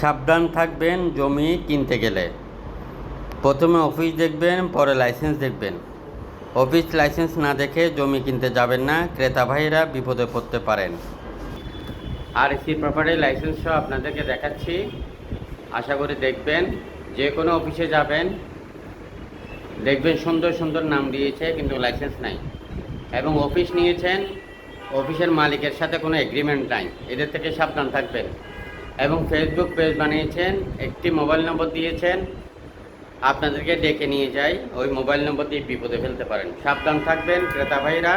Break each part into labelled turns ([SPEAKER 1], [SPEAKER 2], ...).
[SPEAKER 1] সাবধান থাকবেন জমি কিনতে গেলে। প্রথমে অফিস দেখবেন, পরে লাইসেন্স দেখবেন। অফিস লাইসেন্স না দেখে জমি কিনতে যাবেন না, ক্রেতা ভাইয়েরা বিপদে পড়তে পারেন। আর এসি প্রপার্টি লাইসেন্স সহ আপনাদেরকে দেখাচ্ছি। আশা করি দেখবেন, যে কোনো অফিসে যাবেন, দেখবেন সুন্দর সুন্দর নাম দিয়েছে, কিন্তু লাইসেন্স নাই। এবং অফিস নিয়েছেন, অফিসের মালিকের সাথে কোনো এগ্রিমেন্ট নাই। এদের থেকে সাবধান থাকবেন। এবং ফেসবুক পেজ বানিয়েছেন, একটি মোবাইল নম্বর দিয়েছেন। আপনাদেরকে ডেকে নিয়ে যাই, ওই মোবাইল নম্বর দিয়ে বিপদে ফেলতে পারেন। সাবধান থাকবেন, ক্রেতা ভাইরা,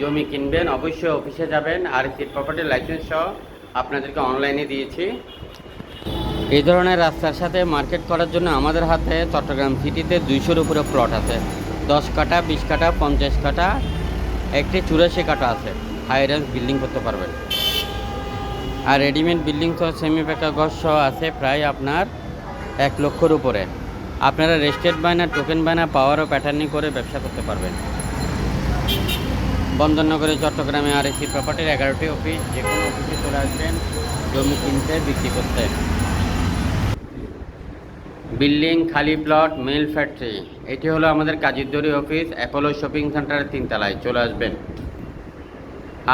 [SPEAKER 1] জমি কিনবেন, অবশ্যই অফিসে যাবেন। আর সিট প্রপার্টি লাইসেন্স সহ আপনাদেরকে অনলাইনে দিয়েছি। এই ধরনের রাস্তার সাথে মার্কেট করার জন্য আমাদের হাতে চট্টগ্রাম সিটিতে দুইশোর উপরে প্লট আছে। দশ কাটা বিশ কাটা পঞ্চাশ কাটা একটি চুরাশি কাটা আছে। হাই রেঞ্জ বিল্ডিং করতে পারবেন। আর রেডিমেড বিল্ডিং সহ সেমি পেকা ঘর সহ আছে প্রায় আপনার এক লক্ষর উপরে। আপনারা রেস্টেড বায়না টোকেন বায়না পাওয়ার ও প্যাটার্নিং করে ব্যবসা করতে পারবেন। বন্দরনগরে, চট্টগ্রামে আর এসি প্রপার্টির এগারোটি অফিস যে কোনো অফিসে চলে আসবেন, জমি কিনতে, বিক্রি করতে। বিল্ডিং, খালি প্লট মিল ফ্যাক্টরি এটি হলো আমাদের কাজিরদরি অফিস অ্যাপোলো শপিং সেন্টারের তিনতলায়। চলে আসবেন।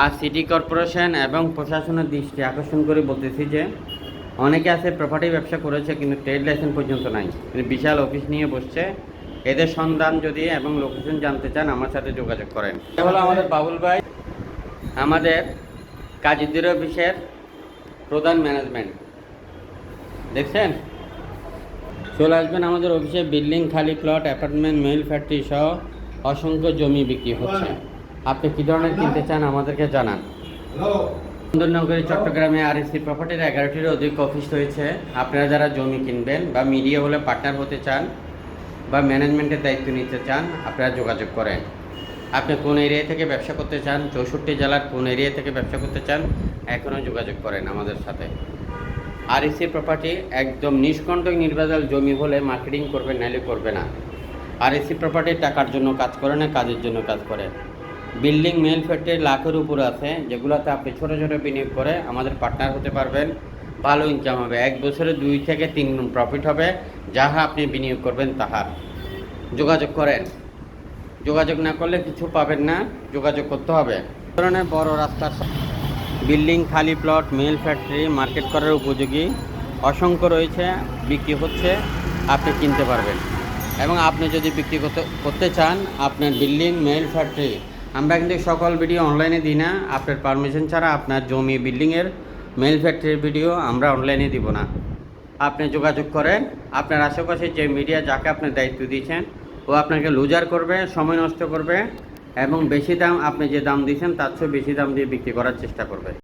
[SPEAKER 1] আর সিটি কর্পোরেশন এবং প্রশাসনের দৃষ্টি আকর্ষণ করে বলতেছি যে, অনেকে আছে প্রপার্টি ব্যবসা করেছে কিন্তু ট্রেড লাইসেন্স পর্যন্ত নাই। বিশাল অফিস নিয়ে বসছে। এদের সন্ধান যদি এবং লোকেশন জানতে চান, আমার সাথে যোগাযোগ করেন। এটা হলো আমাদের বাবুল ভাই। আমাদের কাজিদ্দির অফিসের প্রধান ম্যানেজমেন্ট দেখছেন? চলে আসবেন আমাদের অফিসে বিল্ডিং খালি প্লট অ্যাপার্টমেন্ট মেল ফ্যাক্টরি সহ অসংখ্য জমি বিক্রি হচ্ছে। আপনি কী ধরনের কিনতে চান আমাদেরকে জানান। সুন্দরনগরী চট্টগ্রামে আর এসি প্রপার্টির এগারোটির অধিক অফিস রয়েছে। আপনারা যারা জমি কিনবেন বা মিডিয়া হলে পার্টনার হতে চান বা ম্যানেজমেন্টের দায়িত্ব নিতে চান আপনারা যোগাযোগ করেন। আপনি কোন এরিয়া থেকে ব্যবসা করতে চান চৌষট্টি জেলার কোন এরিয়া থেকে ব্যবসা করতে চান এখনও যোগাযোগ করেন আমাদের সাথে। আর এসি প্রপার্টি একদম নিষ্কণ্টক নির্বাচল জমি হলে মার্কেটিং করবে নাইলে করবে না। আর এসি প্রপার্টি টাকার জন্য কাজ করে না কাজের জন্য কাজ করে। বিল্ডিং মেল ফ্যাক্টরি লাখের উপর আছে, যেগুলোতে আপনি ছোটো ছোটো বিনিয়োগ করে আমাদের পার্টনার হতে পারবেন। ভালো ইনকাম হবে। এক বছরে দুই থেকে তিন গুণ প্রফিট হবে। যাহা আপনি বিনিয়োগ করবেন তাহার। যোগাযোগ করেন। যোগাযোগ না করলে কিছু পাবেন না। যোগাযোগ করতে হবে। ধরনের বড় রাস্তার বিল্ডিং, খালি প্লট মিল ফ্যাক্টরি মার্কেট করার উপযোগী। অসংখ্য রয়েছে, বিক্রি হচ্ছে, আপনি কিনতে পারবেন। এবং আপনি যদি বিক্রি করতে করতে চান, আপনার বিল্ডিং মেল ফ্যাক্টরি আমরা কিন্তু সকল ভিডিও অনলাইনে দিই না। আপনার পারমিশন ছাড়া আপনার জমি বিল্ডিংয়ের মেল ফ্যাক্টরির ভিডিও আমরা অনলাইনে দিব না। আপনি যোগাযোগ করেন। আপনার আশেপাশে যে মিডিয়া যাকে আপনি দায়িত্ব দিয়েছেন, ও আপনাকে লুজার করবে, সময় নষ্ট করবে এবং বেশি দাম, আপনি যে দাম দিয়েছেন, তার চেয়ে বেশি দাম দিয়ে বিক্রি করার চেষ্টা করবে।